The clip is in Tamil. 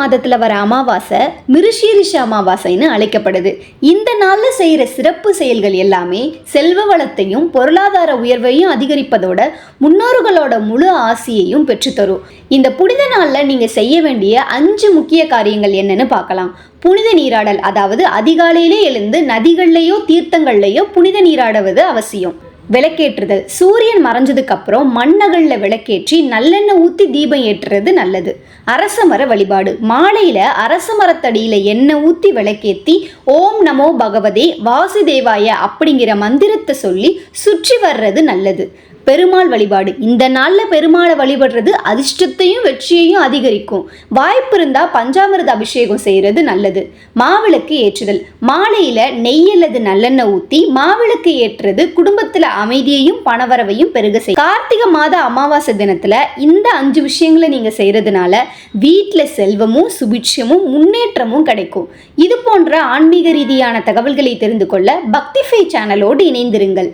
மாதத்தில் வர அமாவாசை மிருஷீரிஷ அமாவாசைன்னு அழைக்கப்படுது. இந்த நாளில் செய்கிற சிறப்பு செயல்கள் எல்லாமே செல்வ வளத்தையும் பொருளாதார உயர்வையும் அதிகரிப்பதோட முன்னோர்களோட முழு ஆசியையும் பெற்றுத்தரும். இந்த புனித நாளில் நீங்கள் செய்ய வேண்டிய அஞ்சு முக்கிய காரியங்கள் என்னன்னு பார்க்கலாம். புனித நீராடல் அதாவது அதிகாலையிலே எழுந்து நதிகள்லையோ தீர்த்தங்கள்லையோ புனித நீராடுவது அவசியம். விளக்கேற்றுதல். சூரியன் மறைஞ்சதுக்கு அப்புறம் மண்ணகல்ல விளக்கேற்றி நல்லெண்ணெய் ஊற்றி தீபம் ஏற்றுறது நல்லது. அரச மர வழிபாடு. மாலையில அரச மரத்தடியில எண்ணெய் ஊற்றி விளக்கேத்தி ஓம் நமோ பகவதே வாசுதேவாய அப்படிங்கிற மந்திரத்தை சொல்லி சுற்றி வர்றது நல்லது. பெருமாள் வழிபாடு. இந்த நாளில் பெருமாளை வழிபடுறது அதிர்ஷ்டத்தையும் வெற்றியையும் அதிகரிக்கும். வாய்ப்பு இருந்தால் பஞ்சாமிர்த அபிஷேகம் செய்கிறது நல்லது. மாவிளக்கு ஏற்றுதல். மாலையில் நெய் அல்லது நல்லெண்ணெய் ஊற்றி மாவிளக்கு ஏற்றுறது குடும்பத்தில் அமைதியையும் பணவரவையும் பெருக செய்யும் கார்த்திகை மாத அமாவாசை தினத்தில் இந்த அஞ்சு விஷயங்களை நீங்கள் செய்கிறதுனால வீட்டில் செல்வமும் சுபிட்சமும் முன்னேற்றமும் கிடைக்கும். இது போன்ற ஆன்மீக ரீதியான தகவல்களை தெரிந்து கொள்ள பக்திஃபை சேனலோடு இணைந்திருங்கள்.